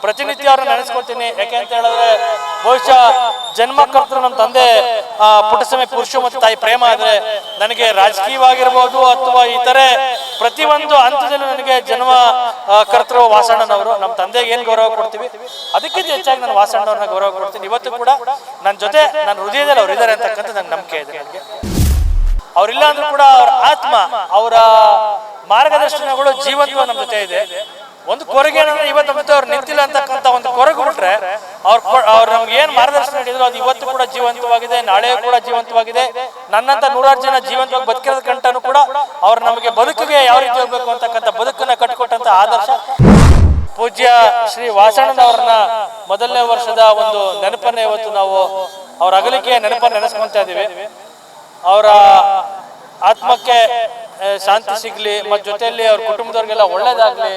ಪ್ರತಿನಿತ್ಯ ಅವ್ರನ್ನ ನೆನೆಸ್ಕೊತೀನಿ ಯಾಕೆ ಅಂತ ಹೇಳಿದ್ರೆ ಬಹುಶಃ ಜನ್ಮ ಕರ್ತರು ನಮ್ಮ ತಂದೆ ಆ, ಪುಟ್ಟಸ್ವಾಮಿ ಪುರುಷ ಮತ್ತು ತಾಯಿ ಪ್ರೇಮ ಆದ್ರೆ ನನಗೆ ರಾಜಕೀಯವಾಗಿರ್ಬೋದು ಅಥವಾ ಇತರೆ ಪ್ರತಿಯೊಂದು ಹಂತದಲ್ಲೂ ನನಗೆ ಜನ್ಮ ಕರ್ತರು ವಾಸಣ್ಣನವರು. ನಮ್ಮ ತಂದೆಗೆ ಏನು ಗೌರವ ಕೊಡ್ತೀವಿ? ಅದಕ್ಕಿಂತ ಹೆಚ್ಚಾಗಿ ನಾನು ವಾಸಣ್ಣವ್ರನ್ನ ಗೌರವ ಕೊಡ್ತೀನಿ. ಇವತ್ತು ಕೂಡ ನನ್ನ ಜೊತೆ ನನ್ನ ಹೃದಯದಲ್ಲಿ ಅವ್ರು ಇದ್ದಾರೆ ಅಂತಕ್ಕಂಥ ನಂಗೆ ನಂಬಿಕೆ ಇದೆ ನನಗೆ. ಅವರಿಲ್ಲ ಅಂದ್ರೂ ಕೂಡ ಅವ್ರ ಆತ್ಮ ಅವರ ಮಾರ್ಗದರ್ಶನಗಳು ಜೀವಂತವ ನಮ್ಮ ಜೊತೆ ಇದೆ. ಒಂದು ಕೊರಗೆ ಇವತ್ತು ಮತ್ತೆ ಅವ್ರು ನಿಂತಿಲ್ಲ ಅಂತಕ್ಕಂಥ ಒಂದು ಕೊರಗು ಬಿಟ್ರೆ ಅವ್ರ ಅವ್ರು ನಮ್ಗೆ ಏನ್ ಮಾರ್ಗದರ್ಶನ ನೀಡಿದ್ರು ಅದು ಇವತ್ತು ಕೂಡ ಜೀವಂತವಾಗಿದೆ, ನಾಳೆ ಕೂಡ ಜೀವಂತವಾಗಿದೆ. ನನ್ನಂತ ನೂರಾರು ಜನ ಜೀವಂತವಾಗಿ ಬದುಕಿರೋದ್ ಗಂಟನು ಕೂಡ ಅವ್ರು ನಮಗೆ ಬದುಕಿಗೆ ಯಾವ ರೀತಿ ಹೋಗ್ಬೇಕು ಅಂತಕ್ಕಂಥ ಬದುಕನ್ನ ಕಟ್ಕೊಟ್ಟಂತ ಆದರ್ಶ. ಪೂಜ್ಯ ಶ್ರೀ ವಾಸಣ್ಣನವರನ್ನ ಮೊದಲನೇ ವರ್ಷದ ಒಂದು ನೆನಪನ್ನ ಇವತ್ತು ನಾವು ಅವ್ರ ಅಗಲಿಕೆ ನೆನಪನ್ನ ನೆನೆಸ್ಕೊಂತ ಇದೀವಿ. ಅವರ ಆತ್ಮಕ್ಕೆ ಶಾಂತಿ ಸಿಗ್ಲಿ ಮತ್ತು ಜೊತೆಯಲ್ಲಿ ಅವ್ರ ಕುಟುಂಬದವ್ರಿಗೆಲ್ಲ ಒಳ್ಳೇದಾಗ್ಲಿ.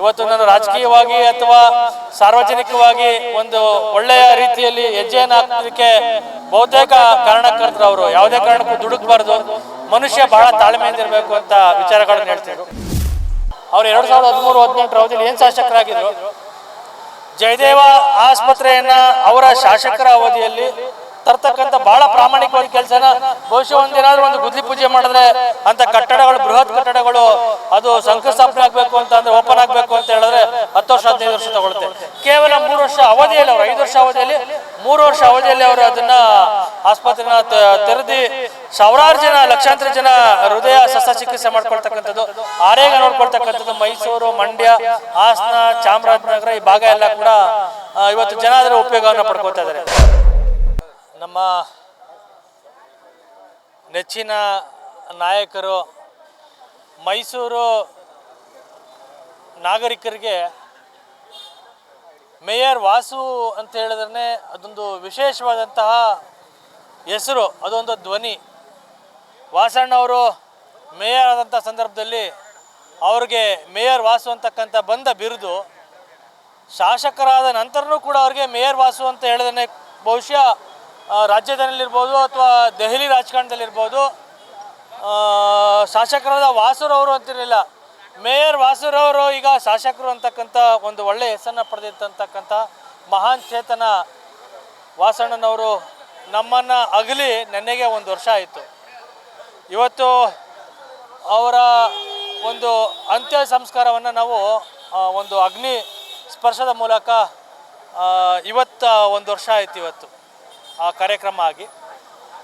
ಇವತ್ತು ನಾನು ರಾಜಕೀಯವಾಗಿ ಅಥವಾ ಸಾರ್ವಜನಿಕವಾಗಿ ಒಂದು ಒಳ್ಳೆಯ ರೀತಿಯಲ್ಲಿ ಹೆಜ್ಜೆಯನ್ನು ಹಾಕೋದಕ್ಕೆ ಬಹುತೇಕ ಕಾರಣಕರ್ತರು ಅವರು. ಯಾವುದೇ ಕಾರಣಕ್ಕೂ ದುಡುಕಬಾರ್ದು. ಮನುಷ್ಯ ಬಹಳ ತಾಳ್ಮೆಯಿಂದ ಇರಬೇಕು ಅಂತ ವಿಚಾರಗಳನ್ನು ಹೇಳ್ತಿದ್ರು. ಅವರು ಎರಡು ಸಾವಿರದ ಹದಿಮೂರು, ಹದಿನೆಂಟರ ಅವಧಿಯಲ್ಲಿ ಏನು ಶಾಸಕರಾಗಿದ್ರು? ಜಯದೇವ ಆಸ್ಪತ್ರೆಯನ್ನ ಅವರ ಶಾಸಕರ ಅವಧಿಯಲ್ಲಿ ತರ್ತಕ್ಕಂಥ ಬಹಳ ಪ್ರಾಮಾಣಿಕವಾದ ಕೆಲಸನ ಬಹುಶಃ ಒಂದೇನಾದ್ರೂ ಒಂದು ಗುದ್ಲಿ ಪೂಜೆ ಮಾಡಿದ್ರೆ ಅಂತ ಕಟ್ಟಡಗಳು, ಬೃಹತ್ ಕಟ್ಟಡಗಳು ಅದು ಶಂಕುಸ್ಥಾಪನೆ ಆಗ್ಬೇಕು ಅಂತ ಅಂದ್ರೆ ಓಪನ್ ಆಗ್ಬೇಕು ಹತ್ತು ವರ್ಷ, ಹದಿನೈದು ವರ್ಷ ತಗೊಳುತ್ತೆ. ಕೇವಲ ಮೂರು ವರ್ಷ ಅವಧಿಯಲ್ಲಿ ಅವರು, ಐದು ವರ್ಷ ಅವಧಿಯಲ್ಲಿ, ಮೂರು ವರ್ಷ ಅವಧಿಯಲ್ಲಿ ಅವರು ಅದನ್ನ ಆಸ್ಪತ್ರೆನ ತೆರೆದಿ ಸಾವಿರಾರು ಜನ, ಲಕ್ಷಾಂತರ ಜನ ಹೃದಯ ಶಸ್ತ್ರಚಿಕಿತ್ಸೆ ಮಾಡ್ಕೊಳ್ತಕ್ಕಂಥದ್ದು. ಆರೇಗ ನೋಡ್ಕೊಳ್ತಕ್ಕಂಥದ್ದು, ಮೈಸೂರು, ಮಂಡ್ಯ, ಹಾಸನ, ಚಾಮರಾಜನಗರ, ಈ ಭಾಗ ಎಲ್ಲ ಕೂಡ ಇವತ್ತು ಜನ ಅದರ ಉಪಯೋಗವನ್ನು ಪಡ್ಕೊತಾ ಇದ್ದಾರೆ. ನಮ್ಮ ನೆಚ್ಚಿನ ನಾಯಕರು ಮೈಸೂರು ನಾಗರಿಕರಿಗೆ ಮೇಯರ್ ವಾಸು ಅಂತ ಹೇಳಿದ್ರೆ ಅದೊಂದು ವಿಶೇಷವಾದಂತಹ ಹೆಸರು, ಅದೊಂದು ಧ್ವನಿ. ವಾಸಣ್ಣವರು ಮೇಯರ್ ಆದಂಥ ಸಂದರ್ಭದಲ್ಲಿ ಅವ್ರಿಗೆ ಮೇಯರ್ ವಾಸು ಅಂತಕ್ಕಂಥ ಬಂದ ಬಿರುದು ಶಾಸಕರಾದ ನಂತರನೂ ಕೂಡ ಅವ್ರಿಗೆ ಮೇಯರ್ ವಾಸು ಅಂತ ಹೇಳಿದ್ರೆ ಬಹುಶಃ ರಾಜ್ಯದಲ್ಲಿರ್ಬೋದು ಅಥವಾ ದೆಹಲಿ ರಾಜಕಾರಣದಲ್ಲಿರ್ಬೋದು ಶಾಸಕರಾದ ವಾಸುರವರು ಅಂತಿರಲಿಲ್ಲ. ಮೇಯರ್ ವಾಸುರವರು ಈಗ ಶಾಸಕರು ಅಂತಕ್ಕಂಥ ಒಂದು ಒಳ್ಳೆಯ ಹೆಸರನ್ನ ಪಡೆದಿರ್ತಕ್ಕಂಥ ಮಹಾನ್ ಚೇತನ ವಾಸಣ್ಣನವರು ನಮ್ಮನ್ನು ಅಗಲಿ ನೆನ್ನೆಗೆ ಒಂದು ವರ್ಷ ಆಯಿತು. ಇವತ್ತು ಅವರ ಒಂದು ಅಂತ್ಯ ಸಂಸ್ಕಾರವನ್ನು ನಾವು ಒಂದು ಅಗ್ನಿ ಸ್ಪರ್ಶದ ಮೂಲಕ ಇವತ್ತು ಒಂದು ವರ್ಷ ಆಯ್ತು ಇವತ್ತು, ಆ ಕಾರ್ಯಕ್ರಮ ಆಗಿ.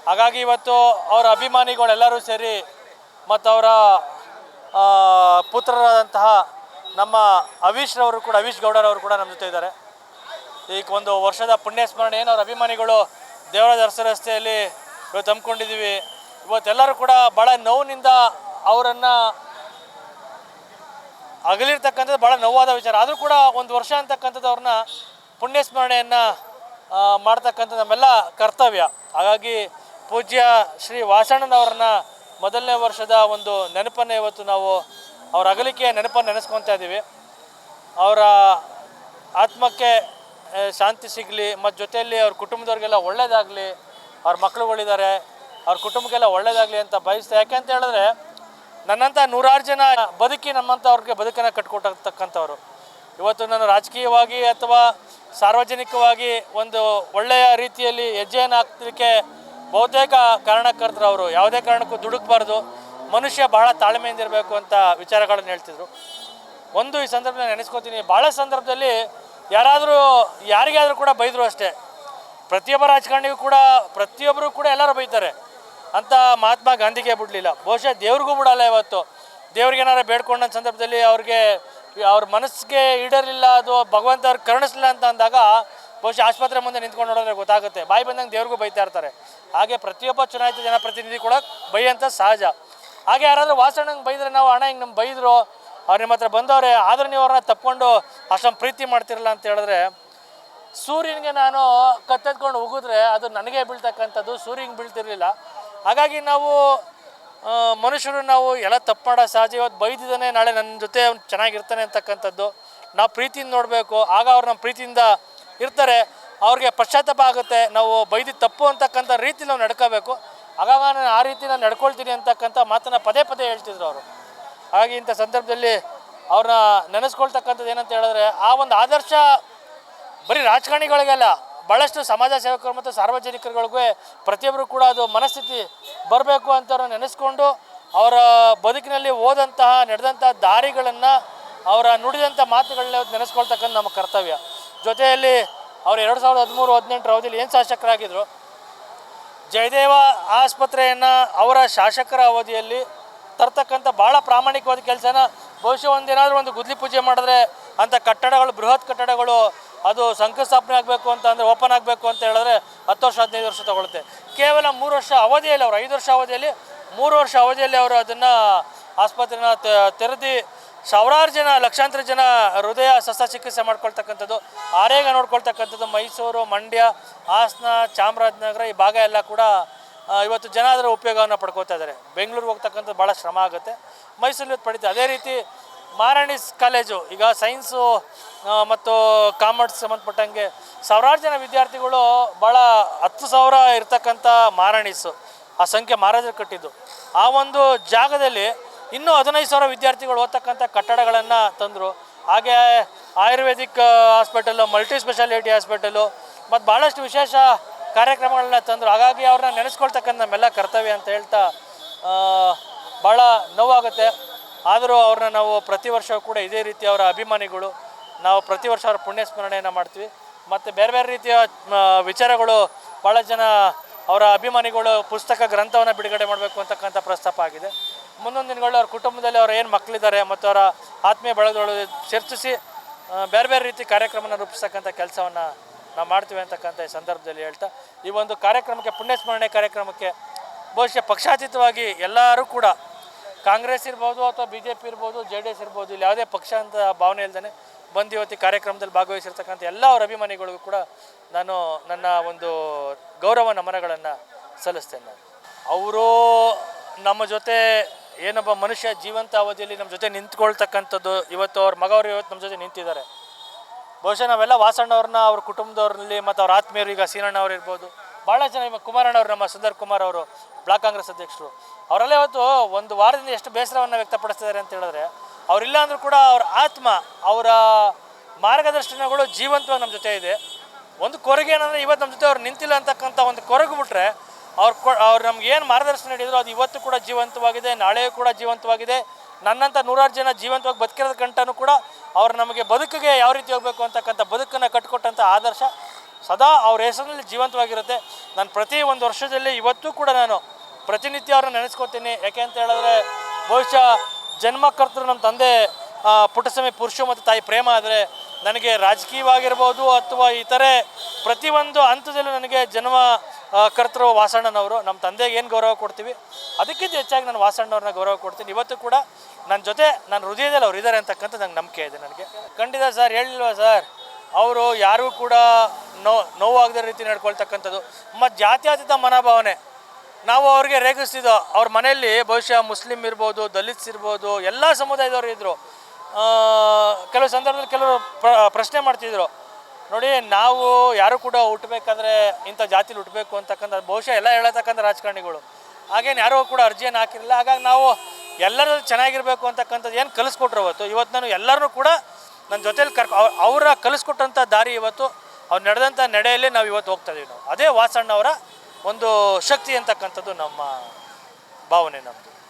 ಹಾಗಾಗಿ ಇವತ್ತು ಅವರ ಅಭಿಮಾನಿಗಳೆಲ್ಲರೂ ಸೇರಿ ಮತ್ತು ಅವರ ಪುತ್ರರಾದಂತಹ ನಮ್ಮ ಅವೀಶ್ರವರು ಕೂಡ, ಅವೀಶ್ ಗೌಡರವರು ಕೂಡ ನಮ್ಮ ಜೊತೆ ಇದ್ದಾರೆ. ಈಗ ಒಂದು ವರ್ಷದ ಪುಣ್ಯ ಸ್ಮರಣೆ ಏನು ಅವ್ರ ಅಭಿಮಾನಿಗಳು ದೇವರ ದರ್ಶ ರಸ್ತೆಯಲ್ಲಿ ಇವತ್ತು ತಂಬ್ಕೊಂಡಿದ್ದೀವಿ ಇವತ್ತೆಲ್ಲರೂ ಕೂಡ ಭಾಳ ನೋವಿನಿಂದ ಅವರನ್ನು ಅಗಲಿರ್ತಕ್ಕಂಥದ್ದು ಭಾಳ ನೋವಾದ ವಿಚಾರ. ಆದರೂ ಕೂಡ ಒಂದು ವರ್ಷ ಅಂತಕ್ಕಂಥದ್ದು ಅವ್ರನ್ನ ಪುಣ್ಯ ಸ್ಮರಣೆಯನ್ನು ಮಾಡ್ತಕ್ಕಂಥದ್ದು ನಮ್ಮೆಲ್ಲ ಕರ್ತವ್ಯ. ಹಾಗಾಗಿ ಪೂಜ್ಯ ಶ್ರೀ ವಾಸಣ್ಣನವ್ರನ್ನ ಮೊದಲನೇ ವರ್ಷದ ಒಂದು ನೆನಪನ್ನು ಇವತ್ತು ನಾವು ಅವರ ಅಗಲಿಕೆ ನೆನಪನ್ನು ನೆನೆಸ್ಕೊತಾ ಇದ್ದೀವಿ. ಅವರ ಆತ್ಮಕ್ಕೆ ಶಾಂತಿ ಸಿಗಲಿ, ಮತ್ತು ಜೊತೆಯಲ್ಲಿ ಅವ್ರ ಕುಟುಂಬದವ್ರಿಗೆಲ್ಲ ಒಳ್ಳೇದಾಗಲಿ, ಅವ್ರ ಮಕ್ಕಳುಗಳಿದ್ದಾರೆ ಅವ್ರ ಕುಟುಂಬಕ್ಕೆಲ್ಲ ಒಳ್ಳೇದಾಗಲಿ ಅಂತ ಬಯಸ್ತೆ, ಯಾಕೆ ಅಂತ ಹೇಳಿದ್ರೆ ನನ್ನಂಥ ನೂರಾರು ಜನ ಬದುಕಿ ನಮ್ಮಂಥ ಅವ್ರಿಗೆ ಬದುಕನ್ನು ಕಟ್ಕೊಟ್ಟಿರ್ತಕ್ಕಂಥವ್ರು ಇವತ್ತು ನಾನು ರಾಜಕೀಯವಾಗಿ ಅಥವಾ ಸಾರ್ವಜನಿಕವಾಗಿ ಒಂದು ಒಳ್ಳೆಯ ರೀತಿಯಲ್ಲಿ ಹೆಜ್ಜೆಯನ್ನು ಹಾಕ್ತಿದ್ದಕ್ಕೆ ಬಹುತೇಕ ಕಾರಣಕರ್ತರು ಅವರು. ಯಾವುದೇ ಕಾರಣಕ್ಕೂ ದುಡುಕ್ಬಾರ್ದು. ಮನುಷ್ಯ ಬಹಳ ತಾಳ್ಮೆಯಿಂದ ಇರಬೇಕು ಅಂತ ವಿಚಾರಗಳನ್ನು ಹೇಳ್ತಿದ್ರು. ಒಂದು ಈ ಸಂದರ್ಭದಲ್ಲಿ ನೆನೆಸ್ಕೋತೀನಿ. ಭಾಳ ಸಂದರ್ಭದಲ್ಲಿ ಯಾರಾದರೂ ಯಾರಿಗಾದರೂ ಕೂಡ ಬೈದರು ಅಷ್ಟೇ. ಪ್ರತಿಯೊಬ್ಬ ರಾಜಕಾರಣಿಗೂ ಕೂಡ, ಪ್ರತಿಯೊಬ್ಬರು ಕೂಡ ಎಲ್ಲರೂ ಬೈತಾರೆ. ಅಂತ ಮಹಾತ್ಮ ಗಾಂಧಿಗೆ ಬಿಡಲಿಲ್ಲ. ಬಹುಶಃ ದೇವ್ರಿಗೂ ಬಿಡಲ್ಲ ಇವತ್ತು. ದೇವ್ರಿಗೆ ಬೇಡ್ಕೊಂಡ ಸಂದರ್ಭದಲ್ಲಿ ಅವ್ರಿಗೆ, ಅವ್ರ ಮನಸ್ಸಿಗೆ ಈಡೇರಲಿಲ್ಲ, ಅದು ಭಗವಂತ ಅವ್ರಿಗೆ ಕರುಣಿಸಲಿಲ್ಲ ಅಂತ ಅಂದಾಗ ಬಹುಶಃ ಆಸ್ಪತ್ರೆ ಮುಂದೆ ನಿಂತ್ಕೊಂಡು ನೋಡಿದ್ರೆ ಗೊತ್ತಾಗುತ್ತೆ. ಬಾಯಿ ಬಂದಂಗೆ ದೇವ್ರಿಗೂ ಬೈತಾ ಇರ್ತಾರೆ. ಹಾಗೆ ಪ್ರತಿಯೊಬ್ಬ ಚುನಾಯಿತ ಜನಪ್ರತಿನಿಧಿ ಕೂಡ ಬೈಯಂತ ಸಹಜ. ಹಾಗೆ ಯಾರಾದರೂ ವಾಸಣ್ಣಂಗೆ ಬೈದ್ರೆ ನಾವು ಹಣ ಹಿಂಗೆ ನಮ್ಮ ಬೈದರು. ಅವ್ರು ನಿಮ್ಮ ಹತ್ರ ಬಂದವ್ರೆ. ಆದರೆ ನೀವು ಅವ್ರನ್ನ ತಪ್ಕೊಂಡು ಅಷ್ಟೊಂದು ಪ್ರೀತಿ ಮಾಡ್ತಿರಲ್ಲ ಅಂತ ಹೇಳಿದ್ರೆ, ಸೂರ್ಯನಿಗೆ ನಾನು ಕತ್ತೆತ್ಕೊಂಡು ಹೋಗಿದ್ರೆ ಅದು ನನಗೆ ಬೀಳ್ತಕ್ಕಂಥದ್ದು ಸೂರ್ಯನಿಗೆ ಬೀಳ್ತಿರಲಿಲ್ಲ. ಹಾಗಾಗಿ ನಾವು ಮನುಷ್ಯರು ನಾವು ಎಲ್ಲ ತಪ್ಪು ಮಾಡೋ ಸಹಜ. ಇವತ್ತು ಬೈದಿದ್ದಾನೆ, ನಾಳೆ ನನ್ನ ಜೊತೆ ಅವ್ನು ಚೆನ್ನಾಗಿರ್ತಾನೆ ಅಂತಕ್ಕಂಥದ್ದು. ನಾವು ಪ್ರೀತಿಯಿಂದ ನೋಡಬೇಕು. ಆಗ ಅವ್ರು ನಮ್ಮ ಪ್ರೀತಿಯಿಂದ ಇರ್ತಾರೆ, ಅವ್ರಿಗೆ ಪಶ್ಚಾತ್ತಾಪ ಆಗುತ್ತೆ, ನಾವು ಬೈದಿ ತಪ್ಪು ಅಂತಕ್ಕಂಥ ರೀತಿ ನಾವು ನಡ್ಕೋಬೇಕು. ಆಗಾಗ ನಾನು ಆ ರೀತಿ ನಾನು ನಡ್ಕೊಳ್ತೀನಿ ಅಂತಕ್ಕಂಥ ಮಾತನ್ನು ಪದೇ ಪದೇ ಹೇಳ್ತಿದ್ರು ಅವರು. ಹಾಗಾಗಿ ಇಂಥ ಸಂದರ್ಭದಲ್ಲಿ ಅವ್ರನ್ನ ನೆನೆಸ್ಕೊಳ್ತಕ್ಕಂಥದ್ದು ಏನಂತ ಹೇಳಿದ್ರೆ, ಆ ಒಂದು ಆದರ್ಶ ಬರೀ ರಾಜಕಾರಣಿಗಳಿಗೆಲ್ಲ ಭಾಳಷ್ಟು ಸಮಾಜ ಸೇವಕರು ಮತ್ತು ಸಾರ್ವಜನಿಕರುಗಳಿಗೂ ಪ್ರತಿಯೊಬ್ಬರು ಕೂಡ ಅದು ಮನಸ್ಥಿತಿ ಬರಬೇಕು ಅಂತ ನೆನೆಸ್ಕೊಂಡು, ಅವರ ಬದುಕಿನಲ್ಲಿ ಹೋದಂತಹ, ನಡೆದಂತಹ ದಾರಿಗಳನ್ನು ಅವರ ನುಡಿದಂಥ ಮಾತುಗಳನ್ನ ನೆನೆಸ್ಕೊಳ್ತಕ್ಕಂಥ ನಮ್ಮ ಕರ್ತವ್ಯ. ಜೊತೆಯಲ್ಲಿ ಅವರು ಎರಡು ಸಾವಿರದ ಹದಿಮೂರು, ಹದಿನೆಂಟರ ಅವಧಿಯಲ್ಲಿ ಏನು ಶಾಸಕರಾಗಿದ್ದರು ಜಯದೇವ ಆಸ್ಪತ್ರೆಯನ್ನು ಅವರ ಶಾಸಕರ ಅವಧಿಯಲ್ಲಿ ತರ್ತಕ್ಕಂಥ ಭಾಳ ಪ್ರಾಮಾಣಿಕವಾದ ಕೆಲಸನ ಬಹುಶಃ ಒಂದೇನಾದರೂ ಒಂದು ಗುದ್ಲಿ ಪೂಜೆ ಮಾಡಿದ್ರೆ ಅಂಥ ಕಟ್ಟಡಗಳು, ಬೃಹತ್ ಕಟ್ಟಡಗಳು ಅದು ಶಂಕುಸ್ಥಾಪನೆ ಆಗಬೇಕು ಅಂತ ಅಂದರೆ ಓಪನ್ ಆಗಬೇಕು ಅಂತ ಹೇಳಿದ್ರೆ ಹತ್ತು ವರ್ಷ, ಹದಿನೈದು ವರ್ಷ ತಗೊಳುತ್ತೆ. ಕೇವಲ ಮೂರು ವರ್ಷ ಅವಧಿಯಲ್ಲಿ ಅವರು ಐದು ವರ್ಷ ಅವಧಿಯಲ್ಲಿ, ಮೂರು ವರ್ಷ ಅವಧಿಯಲ್ಲಿ ಅವರು ಅದನ್ನು ಆಸ್ಪತ್ರೆನ ತೆರೆದು ಸಾವಿರಾರು ಜನ, ಲಕ್ಷಾಂತರ ಜನ ಹೃದಯ ಶಸ್ತ್ರಚಿಕಿತ್ಸೆ ಮಾಡ್ಕೊಳ್ತಕ್ಕಂಥದ್ದು, ಆರೇಗ ನೋಡ್ಕೊಳ್ತಕ್ಕಂಥದ್ದು ಮೈಸೂರು, ಮಂಡ್ಯ, ಹಾಸನ, ಚಾಮರಾಜನಗರ ಈ ಭಾಗ ಎಲ್ಲ ಕೂಡ ಇವತ್ತು ಜನ ಅದರ ಉಪಯೋಗವನ್ನು ಪಡ್ಕೋತಾ ಇದ್ದಾರೆ. ಬೆಂಗಳೂರಿಗೆ ಹೋಗ್ತಕ್ಕಂಥದ್ದು ಭಾಳ ಶ್ರಮ ಆಗುತ್ತೆ. ಮೈಸೂರು ಪಡಿತಾರೆ ಅದೇ ರೀತಿ ಮಾರಾಣಿಸ್ ಕಾಲೇಜು, ಈಗ ಸೈನ್ಸು ಮತ್ತು ಕಾಮರ್ಸ್ ಸಂಬಂಧಪಟ್ಟಂಗೆ ಸಾವಿರಾರು ಜನ ವಿದ್ಯಾರ್ಥಿಗಳು ಭಾಳ ಹತ್ತು ಸಾವಿರ ಇರ್ತಕ್ಕಂಥ ಮಾರಾಣಿಸು, ಆ ಸಂಖ್ಯೆ ಮಹಾರಾಜರು ಕಟ್ಟಿದ್ದು. ಆ ಒಂದು ಜಾಗದಲ್ಲಿ ಇನ್ನೂ ಹದಿನೈದು ಸಾವಿರ ವಿದ್ಯಾರ್ಥಿಗಳು ಓದ್ತಕ್ಕಂಥ ಕಟ್ಟಡಗಳನ್ನು ತಂದರು. ಹಾಗೆ ayurvedic hospital multi speciality hospital ಮತ್ತು ಭಾಳಷ್ಟು ವಿಶೇಷ ಕಾರ್ಯಕ್ರಮಗಳನ್ನ ತಂದರು. ಹಾಗಾಗಿ ಅವ್ರನ್ನ ನೆನೆಸ್ಕೊಳ್ತಕ್ಕಂಥ ನಮ್ಮೆಲ್ಲ ಕರ್ತವ್ಯ ಅಂತ ಹೇಳ್ತಾ ಭಾಳ ನೋವಾಗುತ್ತೆ. ಆದರೂ ಅವ್ರನ್ನ ನಾವು ಪ್ರತಿ ವರ್ಷ ಕೂಡ ಇದೇ ರೀತಿ ಅವರ ಅಭಿಮಾನಿಗಳು, ನಾವು ಪ್ರತಿ ವರ್ಷ ಅವ್ರ ಪುಣ್ಯ ಸ್ಮರಣೆಯನ್ನು ಮಾಡ್ತೀವಿ. ಮತ್ತು ಬೇರೆ ಬೇರೆ ರೀತಿಯ ವಿಚಾರಗಳು ಭಾಳ ಜನ ಅವರ ಅಭಿಮಾನಿಗಳು ಪುಸ್ತಕ ಗ್ರಂಥವನ್ನು ಬಿಡುಗಡೆ ಮಾಡಬೇಕು ಅಂತಕ್ಕಂಥ ಪ್ರಸ್ತಾಪ ಆಗಿದೆ. ಮುಂದೊಂದು ದಿನಗಳಲ್ಲಿ ಅವ್ರ ಕುಟುಂಬದಲ್ಲಿ ಅವ್ರ ಏನು ಮಕ್ಕಳಿದ್ದಾರೆ ಮತ್ತು ಅವರ ಆತ್ಮೀಯ ಬಳಗದೊಳಗೆ ಚರ್ಚಿಸಿ ಬೇರೆ ಬೇರೆ ರೀತಿ ಕಾರ್ಯಕ್ರಮನ ರೂಪಿಸ್ತಕ್ಕಂಥ ಕೆಲಸವನ್ನು ನಾವು ಮಾಡ್ತೀವಿ ಅಂತಕ್ಕಂಥ ಈ ಸಂದರ್ಭದಲ್ಲಿ ಹೇಳ್ತಾ, ಈ ಒಂದು ಕಾರ್ಯಕ್ರಮಕ್ಕೆ ಪುಣ್ಯ ಸ್ಮರಣೆ ಕಾರ್ಯಕ್ರಮಕ್ಕೆ ಬಹುಶಃ ಪಕ್ಷಾತೀತವಾಗಿ ಎಲ್ಲರೂ ಕೂಡ, ಕಾಂಗ್ರೆಸ್ ಇರ್ಬೋದು ಅಥವಾ ಬಿ ಜೆ ಪಿ ಇರ್ಬೋದು, ಜೆ ಡಿ ಎಸ್ ಇರ್ಬೋದು, ಇಲ್ಲಿ ಯಾವುದೇ ಪಕ್ಷ ಅಂತ ಭಾವನೆ ಇಲ್ದೇ ಬಂದು ಇವತ್ತು ಕಾರ್ಯಕ್ರಮದಲ್ಲಿ ಭಾಗವಹಿಸಿರ್ತಕ್ಕಂಥ ಎಲ್ಲ ಅವ್ರ ಅಭಿಮಾನಿಗಳಿಗೂ ಕೂಡ ನಾನು ನನ್ನ ಒಂದು ಗೌರವ ನಮನಗಳನ್ನು ಸಲ್ಲಿಸ್ತೇನೆ. ಅವರು ನಮ್ಮ ಜೊತೆ ಏನೊಬ್ಬ ಮನುಷ್ಯ ಜೀವಂತ ಅವಧಿಯಲ್ಲಿ ನಮ್ಮ ಜೊತೆ ನಿಂತ್ಕೊಳ್ತಕ್ಕಂಥದ್ದು, ಇವತ್ತು ಅವ್ರ ಮಗವರು ಇವತ್ತು ನಮ್ಮ ಜೊತೆ ನಿಂತಿದ್ದಾರೆ. ಬಹುಶಃ ನಾವೆಲ್ಲ ವಾಸಣ್ಣವ್ರನ್ನ, ಅವ್ರ ಕುಟುಂಬದವ್ರಲ್ಲಿ ಮತ್ತು ಅವ್ರ ಆತ್ಮೀಯರು ಈಗ ಸೀನಣ್ಣ ಅವ್ರು ಇರ್ಬೋದು. ಭಾಳ ಜನ ಇವಾಗ ಕುಮಾರಣ್ಣ ಅವರು ನಮ್ಮ ಸುಂದರ್ ಕುಮಾರ್ ಅವರು, ಬ್ಲಾಕ್ ಕಾಂಗ್ರೆಸ್ ಅಧ್ಯಕ್ಷರು, ಅವರೆಲ್ಲ ಇವತ್ತು ಒಂದು ವಾರದಿಂದ ಎಷ್ಟು ಬೇಸರವನ್ನು ವ್ಯಕ್ತಪಡಿಸ್ತಿದ್ದಾರೆ ಅಂತ ಹೇಳಿದ್ರೆ, ಅವರಿಲ್ಲ ಅಂದರೂ ಕೂಡ ಅವ್ರ ಆತ್ಮ, ಅವರ ಮಾರ್ಗದರ್ಶನಗಳು ಜೀವಂತವಾಗಿ ನಮ್ಮ ಜೊತೆ ಇದೆ. ಒಂದು ಕೊರಗೆ ಏನಂದರೆ ಇವತ್ತು ನಮ್ಮ ಜೊತೆ ಅವ್ರು ನಿಂತಿಲ್ಲ ಅಂತಕ್ಕಂಥ ಒಂದು ಕೊರಗು ಬಿಟ್ರೆ ಅವ್ರು ಕೊ ಅವ್ರು ನಮ್ಗೆ ಏನು ಮಾರ್ಗದರ್ಶನ ನೀಡಿದ್ರು ಅದು ಇವತ್ತು ಕೂಡ ಜೀವಂತವಾಗಿದೆ ನಾಳೆ ಕೂಡ ಜೀವಂತವಾಗಿದೆ. ನನ್ನಂಥ ನೂರಾರು ಜನ ಜೀವಂತವಾಗಿ ಬದುಕಿರೋದ ಗಂಟನೂ ಕೂಡ ಅವ್ರು ನಮಗೆ ಬದುಕಿಗೆ ಯಾವ ರೀತಿ ಹೋಗಬೇಕು ಅಂತಕ್ಕಂಥ ಬದುಕನ್ನು ಕಟ್ಕೊಟ್ಟಂಥ ಆದರ್ಶ ಸದಾ ಅವ್ರ ಹೆಸರಿನಲ್ಲಿ ಜೀವಂತವಾಗಿರುತ್ತೆ. ನಾನು ಪ್ರತಿ ಒಂದು ವರ್ಷದಲ್ಲಿ ಇವತ್ತೂ ಕೂಡ ನಾನು ಪ್ರತಿನಿತ್ಯ ಅವ್ರನ್ನ ನೆನೆಸ್ಕೊತೀನಿ. ಯಾಕೆ ಅಂತ ಹೇಳಿದ್ರೆ, ಬಹುಶಃ ಜನ್ಮಕರ್ತರು ನಮ್ಮ ತಂದೆ ಪುಟ್ಟಸ್ವಾಮಿ ಪುರುಷ ಮತ್ತು ತಾಯಿ ಪ್ರೇಮ ಆದರೆ ನನಗೆ ರಾಜಕೀಯವಾಗಿರ್ಬೋದು ಅಥವಾ ಇತರೆ ಪ್ರತಿಯೊಂದು ಹಂತದಲ್ಲೂ ನನಗೆ ಜನ್ಮ ಆ, ಕರ್ತರು ವಾಸಣ್ಣನವರು ನಮ್ಮ ತಂದೆಗೆ ಏನು ಗೌರವ ಕೊಡ್ತೀವಿ? ಅದಕ್ಕಿಂತ ಹೆಚ್ಚಾಗಿ ನಾನು ವಾಸಣ್ಣವ್ರನ್ನ ಗೌರವ ಕೊಡ್ತೀನಿ. ಇವತ್ತು ಕೂಡ ನನ್ನ ಜೊತೆ ನನ್ನ ಹೃದಯದಲ್ಲಿ ಅವ್ರು ಇದ್ದಾರೆ ಅಂತಕ್ಕಂಥ ನಂಗೆ ನಂಬಿಕೆ ಇದೆ ನನಗೆ. ಖಂಡಿತ ಸರ್ ಹೇಳಿಲ್ವಾ ಸರ್? ಅವರು ಯಾರೂ ಕೂಡ ನೋ ನೋವಾಗದ ರೀತಿ ನಡ್ಕೊಳ್ತಕ್ಕಂಥದ್ದು. ಮತ್ತು ಜಾತ್ಯಾತೀತ ಮನೋಭಾವನೆ. ನಾವು ಅವ್ರಿಗೆ ರೇಗಿಸ್ತಿದ್ದೋ ಅವ್ರ ಮನೆಯಲ್ಲಿ ಬಹುಶಃ ಮುಸ್ಲಿಂ ಇರ್ಬೋದು ದಲಿತ್ಸ್ ಇರ್ಬೋದು ಎಲ್ಲ ಸಮುದಾಯದವರು ಇದ್ದರು ಕೆಲವು ಸಂದರ್ಭದಲ್ಲಿ ಕೆಲವರು ಪ್ರಶ್ನೆ ಮಾಡ್ತಿದ್ರು. ನೋಡಿ, ನಾವು ಯಾರು ಕೂಡ ಹುಟ್ಟಬೇಕಾದ್ರೆ ಇಂಥ ಜಾತಿಲಿ ಹುಟ್ಟಬೇಕು ಅಂತಕ್ಕಂಥ, ಬಹುಶಃ ಎಲ್ಲ ಹೇಳತಕ್ಕಂಥ ರಾಜಕಾರಣಿಗಳು. ಹಾಗೇನು ಯಾರೂ ಕೂಡ ಅರ್ಜಿಯನ್ನು ಹಾಕಿರಲಿಲ್ಲ. ಹಾಗಾಗಿ ನಾವು ಎಲ್ಲರೂ ಚೆನ್ನಾಗಿರಬೇಕು ಅಂತಕ್ಕಂಥದ್ದು ಏನು ಕಲಿಸ್ಕೊಟ್ರು ಅವತ್ತು. ಇವತ್ತು ನಾನು ಎಲ್ಲರೂ ಕೂಡ ನನ್ನ ಜೊತೇಲಿ ಕರ್ಕೊ ಅವ್ರ- ಕಲಿಸ್ಕೊಟ್ಟಂಥ ದಾರಿ ಇವತ್ತು, ಅವ್ರು ನಡೆದಂಥ ನಡೆಯಲ್ಲಿ ನಾವು ಇವತ್ತು ಹೋಗ್ತಾ ಇದೀವಿ ನಾವು. ಅದೇ ವಾಸಣ್ಣವರ ಒಂದು ಶಕ್ತಿ ಅಂತಕ್ಕಂಥದ್ದು ನಮ್ಮ ಭಾವನೆ ನಮ್ಮದು